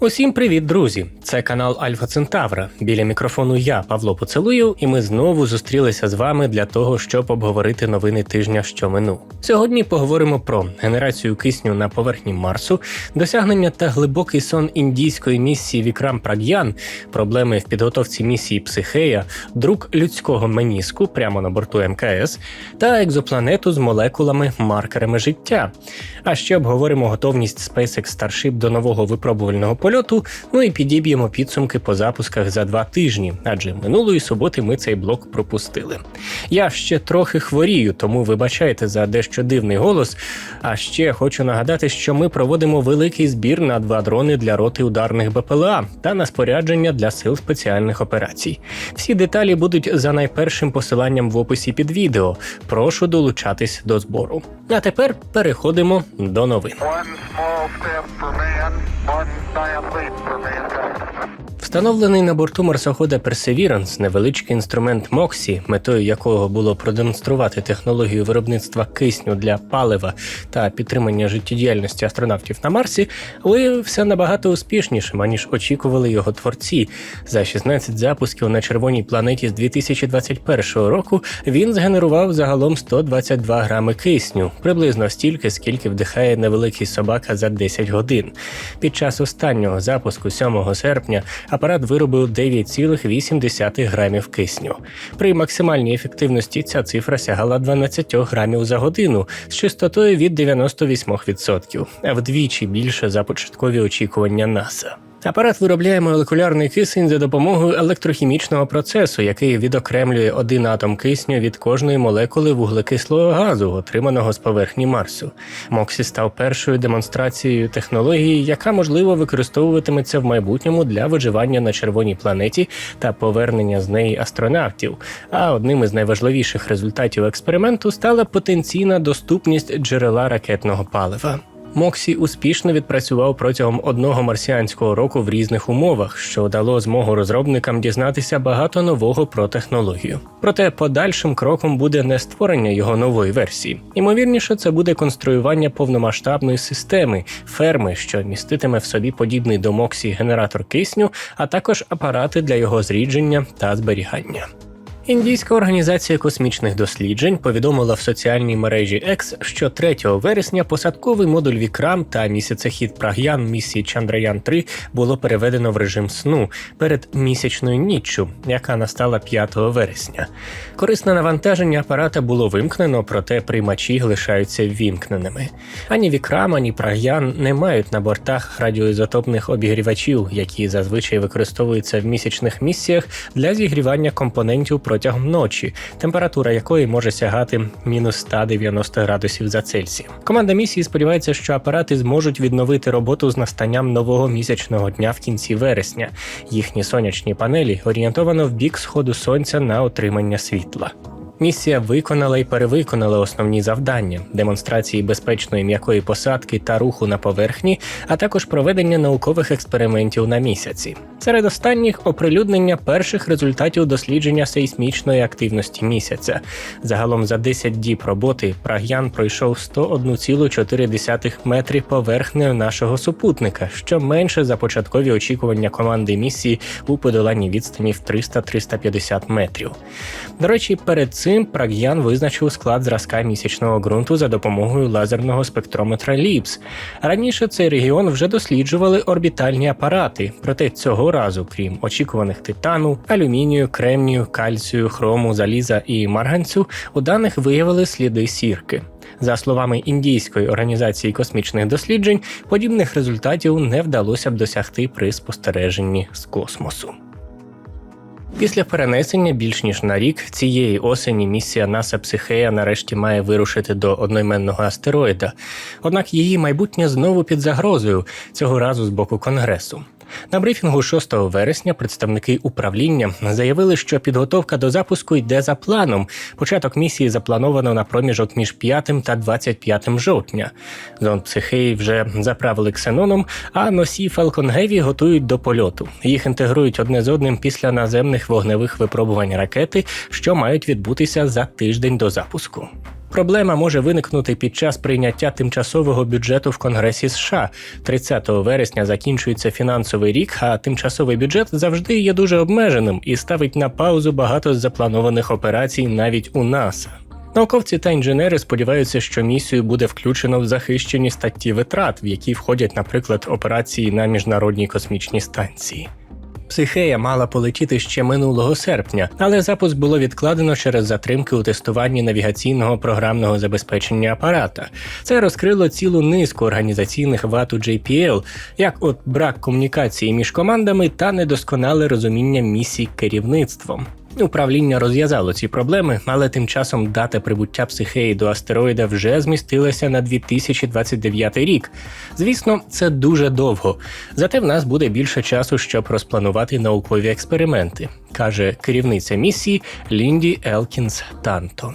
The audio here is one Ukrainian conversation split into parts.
Усім привіт, друзі! Це канал Альфа Центавра. Біля мікрофону я, Павло Поцелую, і ми знову зустрілися з вами для того, щоб обговорити новини тижня, що минув. Сьогодні поговоримо про генерацію кисню на поверхні Марсу, досягнення та глибокий сон індійської місії Вікрам Праг'ян, проблеми в підготовці місії Психея, друк людського меніску прямо на борту МКС та екзопланету з молекулами маркерами життя. А ще обговоримо готовність SpaceX Starship до нового випробувального польоту. Ну і підіб'ємо підсумки по запусках за два тижні, адже минулої суботи ми цей блок пропустили. Я ще трохи хворію, тому вибачайте за дещо дивний голос. А ще хочу нагадати, що ми проводимо великий збір на два дрони для роти ударних БПЛА та на спорядження для сил спеціальних операцій. Всі деталі будуть за найпершим посиланням в описі під відео. Прошу долучатись до збору. А тепер переходимо до новин. One small step for man, one puesto, Встановлений на борту марсохода Perseverance невеличкий інструмент MOXIE, метою якого було продемонструвати технологію виробництва кисню для палива та підтримання життєдіяльності астронавтів на Марсі, виявився набагато успішнішим, аніж очікували його творці. За 16 запусків на червоній планеті з 2021 року він згенерував загалом 122 грами кисню, приблизно стільки, скільки вдихає невеликий собака за 10 годин. Під час останнього запуску 7 серпня апарат виробив 9,8 грамів кисню. При максимальній ефективності ця цифра сягала 12 грамів за годину з частотою від 98%, а вдвічі більше за початкові очікування НАСА. Апарат виробляє молекулярний кисень за допомогою електрохімічного процесу, який відокремлює один атом кисню від кожної молекули вуглекислого газу, отриманого з поверхні Марсу. Моксі став першою демонстрацією технології, яка можливо використовуватиметься в майбутньому для виживання на червоній планеті та повернення з неї астронавтів. А одним із найважливіших результатів експерименту стала потенційна доступність джерела ракетного палива. Моксі успішно відпрацював протягом одного марсіанського року в різних умовах, що дало змогу розробникам дізнатися багато нового про технологію. Проте подальшим кроком буде не створення його нової версії. Ймовірніше, це буде конструювання повномасштабної системи ферми, що міститиме в собі подібний до Моксі генератор кисню, а також апарати для його зрідження та зберігання. Індійська організація космічних досліджень повідомила в соціальній мережі X, що 3 вересня посадковий модуль Вікрам та місяцехід Праг'ян місії Чандраян 3 було переведено в режим сну перед місячною ніччю, яка настала 5 вересня. Корисне навантаження апарата було вимкнено, проте приймачі лишаються ввімкненими. Ані Вікрам, ані Праг'ян не мають на бортах радіоізотопних обігрівачів, які зазвичай використовуються в місячних місіях для зігрівання компонентів протягом ночі, температура якої може сягати мінус 190 градусів за Цельсієм. Команда місії сподівається, що апарати зможуть відновити роботу з настанням нового місячного дня в кінці вересня. Їхні сонячні панелі орієнтовано в бік сходу сонця на отримання світла. Місія виконала і перевиконала основні завдання: демонстрації безпечної м'якої посадки та руху на поверхні, а також проведення наукових експериментів на місяці. Серед останніх оприлюднення перших результатів дослідження сейсмічної активності місяця. Загалом за 10 діб роботи Праг'ян пройшов 101,4 метрі поверхнею нашого супутника, що менше за початкові очікування команди місії у подоланні відстані в 300-350 метрів. До речі, перед цим Праг'ян визначив склад зразка місячного ґрунту за допомогою лазерного спектрометра Ліпс. Раніше цей регіон вже досліджували орбітальні апарати, проте цього разу, крім очікуваних титану, алюмінію, кремнію, кальцію, хрому, заліза і марганцю, у даних виявили сліди сірки. За словами індійської організації космічних досліджень, подібних результатів не вдалося б досягти при спостереженні з космосу. Після перенесення більш ніж на рік цієї осені місія НАСА Психея нарешті має вирушити до одноіменного астероїда. Однак її майбутнє знову під загрозою цього разу з боку конгресу. На брифінгу 6 вересня представники управління заявили, що підготовка до запуску йде за планом. Початок місії заплановано на проміжок між 5 та 25 жовтня. Зонд психеї вже заправили ксеноном, а носі Falcon Heavy готують до польоту. Їх інтегрують одне з одним після наземних вогневих випробувань ракети, що мають відбутися за тиждень до запуску. Проблема може виникнути під час прийняття тимчасового бюджету в Конгресі США. 30 вересня закінчується фінансовий рік, а тимчасовий бюджет завжди є дуже обмеженим і ставить на паузу багато з запланованих операцій навіть у НАСА. Науковці та інженери сподіваються, що місію буде включено в захищені статті витрат, в які входять, наприклад, операції на міжнародній космічній станції. Психея мала полетіти ще минулого серпня, але запуск було відкладено через затримки у тестуванні навігаційного програмного забезпечення апарата. Це розкрило цілу низку організаційних ват у JPL, як от брак комунікації між командами та недосконале розуміння місій керівництвом. Управління розв'язало ці проблеми, але тим часом дата прибуття психеї до астероїда вже змістилася на 2029 рік. Звісно, це дуже довго. Зате в нас буде більше часу, щоб розпланувати наукові експерименти, каже керівниця місії Лінді Елкінс Тантон.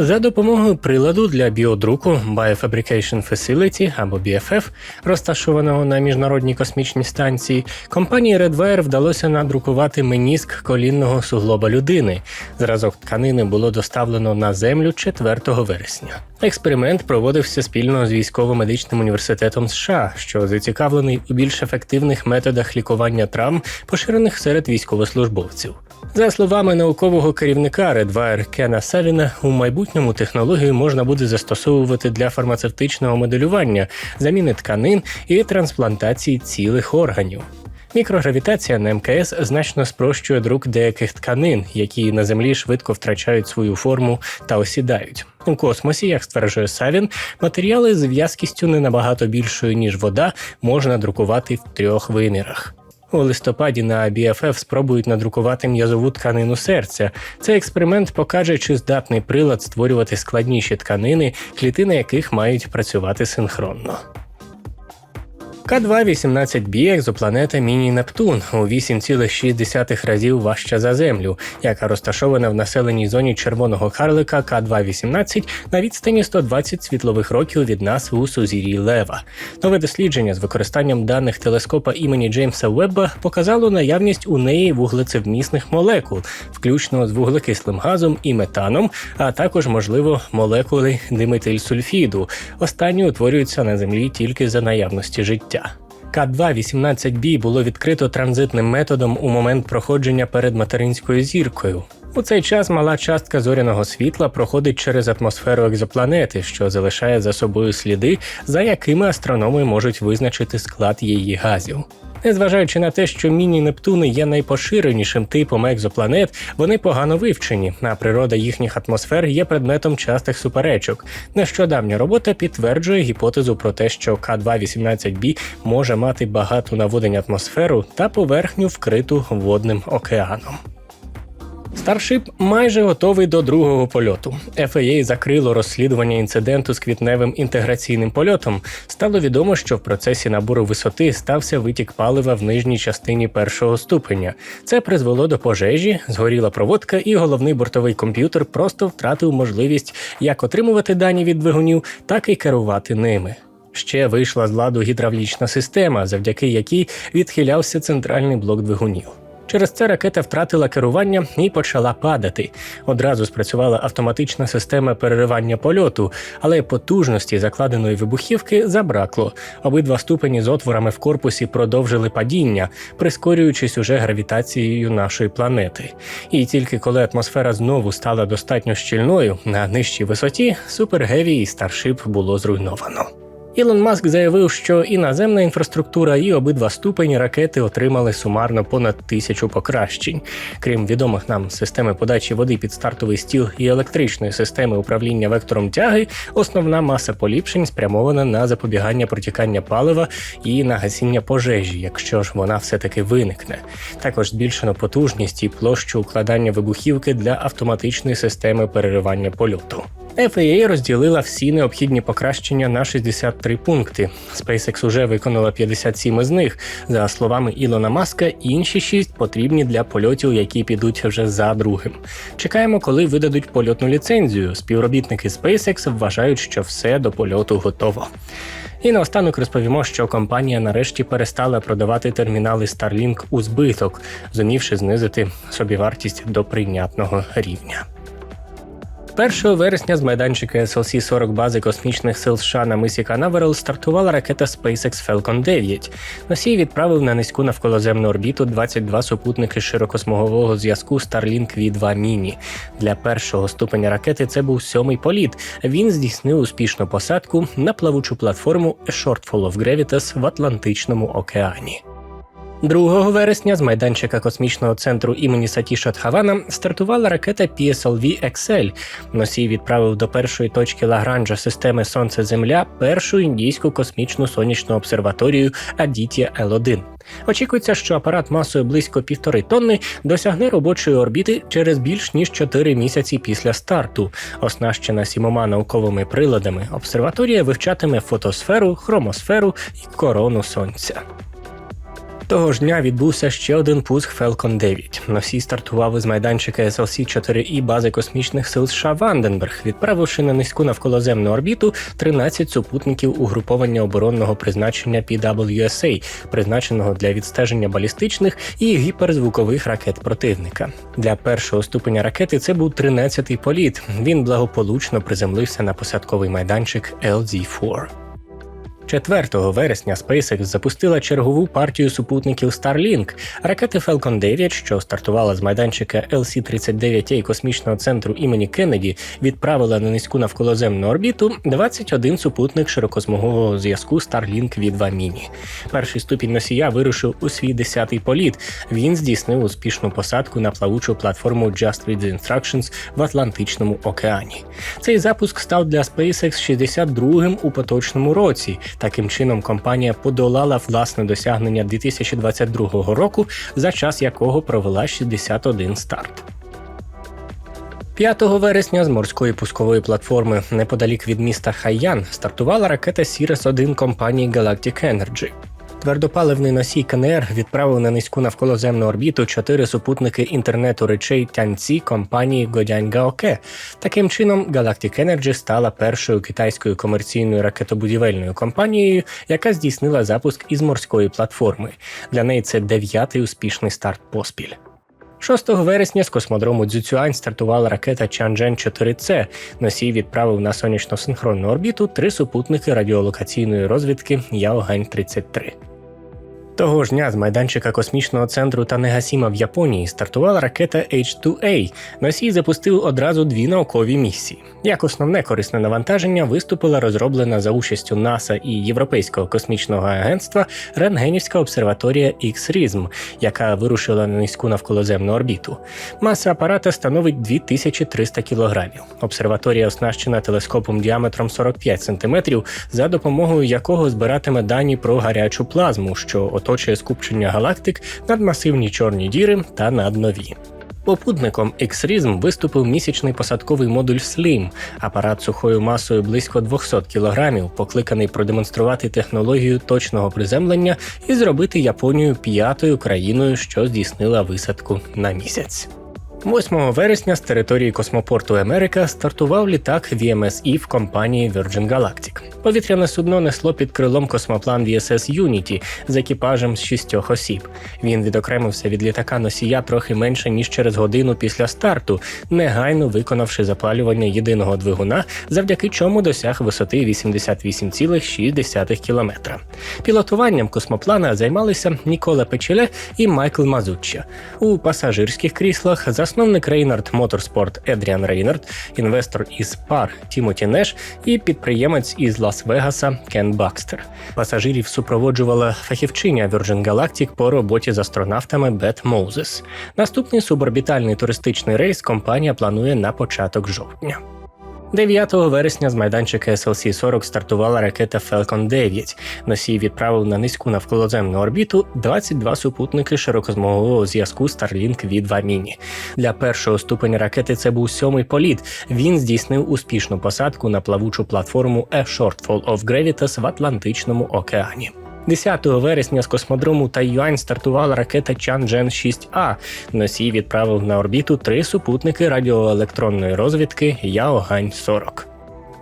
За допомогою приладу для біодруку Biofabrication Facility або BFF, розташованого на міжнародній космічній станції, компанії Redwire вдалося надрукувати меніск колінного суглоба людини. Зразок тканини було доставлено на землю 4 вересня. Експеримент проводився спільно з військово-медичним університетом США, що зацікавлений у більш ефективних методах лікування травм, поширених серед військовослужбовців. За словами наукового керівника Redwire Кена Савіна, у майбутньому технологію можна буде застосовувати для фармацевтичного моделювання, заміни тканин і трансплантації цілих органів. Мікрогравітація на МКС значно спрощує друк деяких тканин, які на землі швидко втрачають свою форму та осідають. У космосі, як стверджує Савін, матеріали з в'язкістю не набагато більшою ніж вода можна друкувати в трьох вимірах. У листопаді на BFF спробують надрукувати м'язову тканину серця. Цей експеримент покаже, чи здатний прилад створювати складніші тканини, клітини яких мають працювати синхронно. К2-18b екзопланета Міні Нептун у 8,6 разів важча за Землю, яка розташована в населеній зоні червоного карлика К2-18 на відстані 120 світлових років від нас у сузір'ї Лева. Нове дослідження з використанням даних телескопа імені Джеймса Вебба показало наявність у неї вуглецевмісних молекул, включно з вуглекислим газом і метаном, а також, можливо, молекули диметильсульфіду. Останні утворюються на Землі тільки за наявності життя. К2-18b було відкрито транзитним методом у момент проходження перед материнською зіркою. У цей час мала частка зоряного світла проходить через атмосферу екзопланети, що залишає за собою сліди, за якими астрономи можуть визначити склад її газів. Незважаючи на те, що міні-Нептуни є найпоширенішим типом екзопланет, вони погано вивчені, а природа їхніх атмосфер є предметом частих суперечок. Нещодавня робота підтверджує гіпотезу про те, що К2-18b може мати багату наводень атмосферу та поверхню вкриту водним океаном. Старшип майже готовий до другого польоту. FAA закрило розслідування інциденту з квітневим інтеграційним польотом. Стало відомо, що в процесі набору висоти стався витік палива в нижній частині першого ступеня. Це призвело до пожежі, згоріла проводка, і головний бортовий комп'ютер просто втратив можливість як отримувати дані від двигунів, так і керувати ними. Ще вийшла з ладу гідравлічна система, завдяки якій відхилявся центральний блок двигунів. Через це ракета втратила керування і почала падати. Одразу спрацювала автоматична система переривання польоту, але потужності закладеної вибухівки забракло. Обидва ступені з отворами в корпусі продовжили падіння, прискорюючись уже гравітацією нашої планети. І тільки коли атмосфера знову стала достатньо щільною на нижчій висоті, Супергеві і Старшип було зруйновано. Ілон Маск заявив, що і наземна інфраструктура, і обидва ступені ракети отримали сумарно понад тисячу покращень. Крім відомих нам системи подачі води під стартовий стіл і електричної системи управління вектором тяги, основна маса поліпшень спрямована на запобігання протікання палива і на гасіння пожежі, якщо ж вона все-таки виникне. Також збільшено потужність і площу укладання вибухівки для автоматичної системи переривання польоту. FAA розділила всі необхідні покращення на 63 пункти. SpaceX уже виконала 57 із них. За словами Ілона Маска, інші 6 потрібні для польотів, які підуть вже за другим. Чекаємо, коли видадуть польотну ліцензію. Співробітники SpaceX вважають, що все до польоту готово. І наостанок розповімо, що компанія нарешті перестала продавати термінали Starlink у збиток, зумівши знизити собівартість до прийнятного рівня. 1 вересня з майданчика SLC-40 бази космічних сил США на мисі Канаверал стартувала ракета SpaceX Falcon 9. Носій відправив на низьку навколоземну орбіту 22 супутники широкосмугового зв'язку Starlink V2 Mini. Для першого ступеня ракети це був сьомий політ. Він здійснив успішну посадку на плавучу платформу A Shortfall of Gravitas в Атлантичному океані. 2 вересня з майданчика космічного центру імені Сатіша Тхавана стартувала ракета PSLV XL. Носій відправив до першої точки Лагранжа системи Сонце-Земля першу індійську космічну сонячну обсерваторію Адітія L1. Очікується, що апарат масою близько півтори тонни досягне робочої орбіти через більш ніж 4 місяці після старту. Оснащена сімома науковими приладами, обсерваторія вивчатиме фотосферу, хромосферу і корону сонця. Того ж дня відбувся ще один пуск Falcon 9. Носій стартував із майданчика SLC-4E бази космічних сил США Ванденберг, відправивши на низьку навколоземну орбіту 13 супутників угруповання оборонного призначення PWSA, призначеного для відстеження балістичних і гіперзвукових ракет противника. Для першого ступеня ракети це був 13-й політ. Він благополучно приземлився на посадковий майданчик LZ-4. 4 вересня SpaceX запустила чергову партію супутників Starlink. Ракети Falcon 9, що стартувала з майданчика LC-39A космічного центру імені Кеннеді, відправила на низьку навколоземну орбіту 21 супутник широкосмугового зв'язку Starlink V2 Mini. Перший ступінь носія вирушив у свій 10-й політ. Він здійснив успішну посадку на плавучу платформу Just Read the Instructions в Атлантичному океані. Цей запуск став для SpaceX 62-м у поточному році. Таким чином, компанія подолала власне досягнення 2022 року, за час якого провела 61 старт. 5 вересня з морської пускової платформи неподалік від міста Хайян стартувала ракета Сірес 1 компанії Galactic Energy. Твердопаливний носій КНР відправив на низьку навколоземну орбіту чотири супутники інтернету речей Тяньці компанії Годянь Гаоке. Таким чином, Galactic Energy стала першою китайською комерційною ракетобудівельною компанією, яка здійснила запуск із морської платформи. Для неї це дев'ятий успішний старт поспіль. 6 вересня з космодрому Дзюцюань стартувала ракета Чанжен 4C. Носій відправив на сонячно-синхронну орбіту три супутники радіолокаційної розвідки Яогань-33. Того ж дня з майданчика космічного центру Танегасіма в Японії стартувала ракета H2A. Носій запустив одразу дві наукові місії. Як основне корисне навантаження виступила розроблена за участю НАСА і Європейського космічного агентства Рентгенівська обсерваторія X-RISM, яка вирушила на низьку навколоземну орбіту. Маса апарата становить 2300 кілограмів. Обсерваторія оснащена телескопом діаметром 45 см, за допомогою якого збиратиме дані про гарячу плазму, що оточує скупчення галактик, надмасивні чорні діри та наднові. Попутником X-RISM виступив місячний посадковий модуль SLIM, апарат сухою масою близько 200 кг, покликаний продемонструвати технологію точного приземлення і зробити Японію п'ятою країною, що здійснила висадку на місяць. 8 вересня з території космопорту Америка стартував літак VMS Eve компанії Virgin Galactic. Повітряне судно несло під крилом космоплан VSS Unity з екіпажем з шістьох осіб. Він відокремився від літака носія трохи менше ніж через годину після старту, негайно виконавши запалювання єдиного двигуна, завдяки чому досяг висоти 88,6 км. Пілотуванням космоплана займалися Нікола Печеле і Майкл Мазучча. У пасажирських кріслах засновник Рейнард Моторспорт Едріан Рейнард, інвестор із пар Тімоті Неш і підприємець із Лас-Вегаса Кен Бакстер. Пасажирів супроводжувала фахівчиня Virgin Galactic по роботі з астронавтами Бет Моузес. Наступний суборбітальний туристичний рейс компанія планує на початок жовтня. 9 вересня з майданчика SLC-40 стартувала ракета Falcon 9. Носій відправив на низьку навколоземну орбіту 22 супутники широкозмогового зв'язку Starlink V2 Mini. Для першого ступеня ракети це був сьомий політ. Він здійснив успішну посадку на плавучу платформу A Shortfall of Gravitas в Атлантичному океані. 10 вересня з космодрому Тайюань стартувала ракета Чанжен 6А. Носій відправив на орбіту три супутники радіоелектронної розвідки Яогань 40.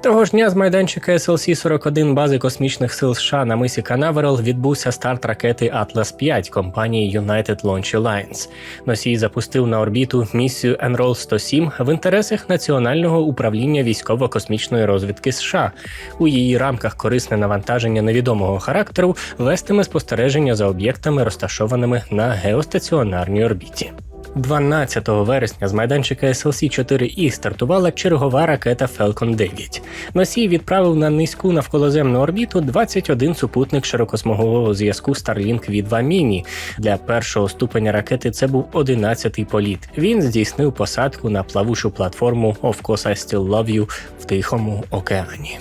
Того ж дня з майданчика SLC-41 бази космічних сил США на мисі Канаверал відбувся старт ракети Atlas 5 компанії United Launch Alliance. Носій запустив на орбіту місію Enroll 107 в інтересах Національного управління військово-космічної розвідки США. У її рамках корисне навантаження невідомого характеру вестиме спостереження за об'єктами, розташованими на геостаціонарній орбіті. 12 вересня з майданчика SLC-4E стартувала чергова ракета Falcon 9. Носій відправив на низьку навколоземну орбіту 21 супутник широкосмугового зв'язку Starlink V2 Mini. Для першого ступеня ракети це був 11-й політ. Він здійснив посадку на плавучу платформу Of course I Still Love You в Тихому океані.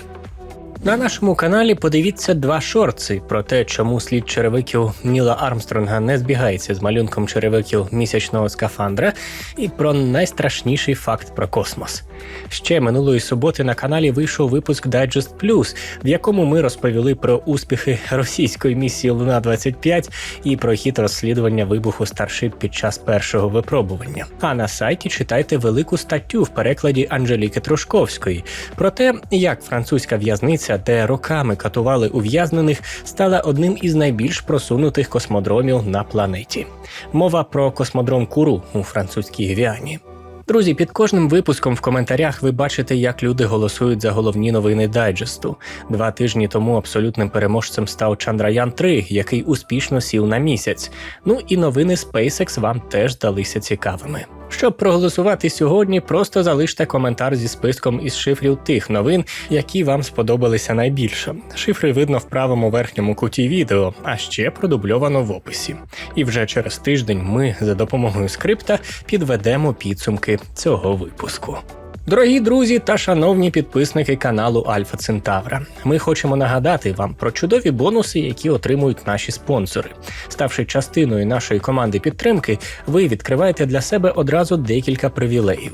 На нашому каналі подивіться два шорти про те, чому слід черевиків Ніла Армстронга не збігається з малюнком черевиків місячного скафандра, і про найстрашніший факт про космос. Ще минулої суботи на каналі вийшов випуск Digest Plus, в якому ми розповіли про успіхи російської місії Луна 25 і про хід розслідування вибуху Starship під час першого випробування. А на сайті читайте велику статтю в перекладі Анжеліки Трушковської про те, як французька в'язниця, де роками катували ув'язнених, стала одним із найбільш просунутих космодромів на планеті. Мова про космодром Куру у французькій Гвіані. Друзі, під кожним випуском в коментарях ви бачите, як люди голосують за головні новини дайджесту. Два тижні тому абсолютним переможцем став Чандраян 3, який успішно сів на місяць. Ну і новини SpaceX вам теж здалися цікавими. Щоб проголосувати сьогодні, просто залиште коментар зі списком із шифрів тих новин, які вам сподобалися найбільше. Шифри видно в правому верхньому куті відео, а ще продубльовано в описі. І вже через тиждень ми за допомогою скрипта підведемо підсумки цього випуску. Дорогі друзі та шановні підписники каналу Альфа Центавра, ми хочемо нагадати вам про чудові бонуси, які отримують наші спонсори. Ставши частиною нашої команди підтримки, ви відкриваєте для себе одразу декілька привілеїв: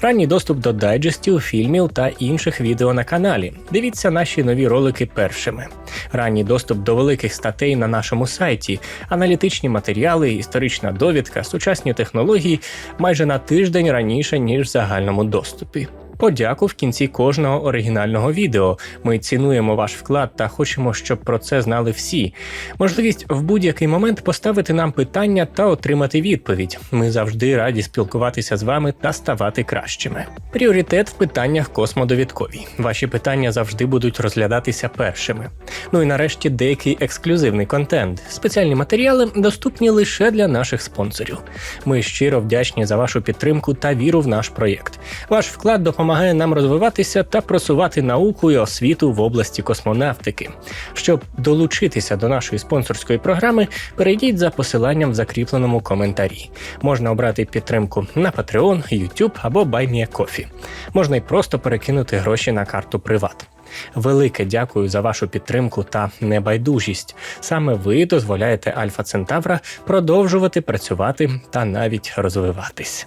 ранній доступ до дайджестів, фільмів та інших відео на каналі. Дивіться наші нові ролики першими. Ранній доступ до великих статей на нашому сайті, аналітичні матеріали, історична довідка, сучасні технології майже на тиждень раніше ніж в загальному доступі. Mississippi. Подяку в кінці кожного оригінального відео. Ми цінуємо ваш вклад та хочемо, щоб про це знали всі. Можливість в будь-який момент поставити нам питання та отримати відповідь. Ми завжди раді спілкуватися з вами та ставати кращими. Пріоритет в питаннях космодовідковій. Ваші питання завжди будуть розглядатися першими. Ну і нарешті деякий ексклюзивний контент. Спеціальні матеріали доступні лише для наших спонсорів. Ми щиро вдячні за вашу підтримку та віру в наш проєкт. Ваш вклад допомагає нам розвиватися та просувати науку і освіту в області космонавтики. Щоб долучитися до нашої спонсорської програми, перейдіть за посиланням в закріпленому коментарі. Можна обрати підтримку на Patreon, YouTube або BuyMeACoffee. Можна й просто перекинути гроші на карту Приват. Велике дякую за вашу підтримку та небайдужість. Саме ви дозволяєте Альфа Центавра продовжувати працювати та навіть розвиватись.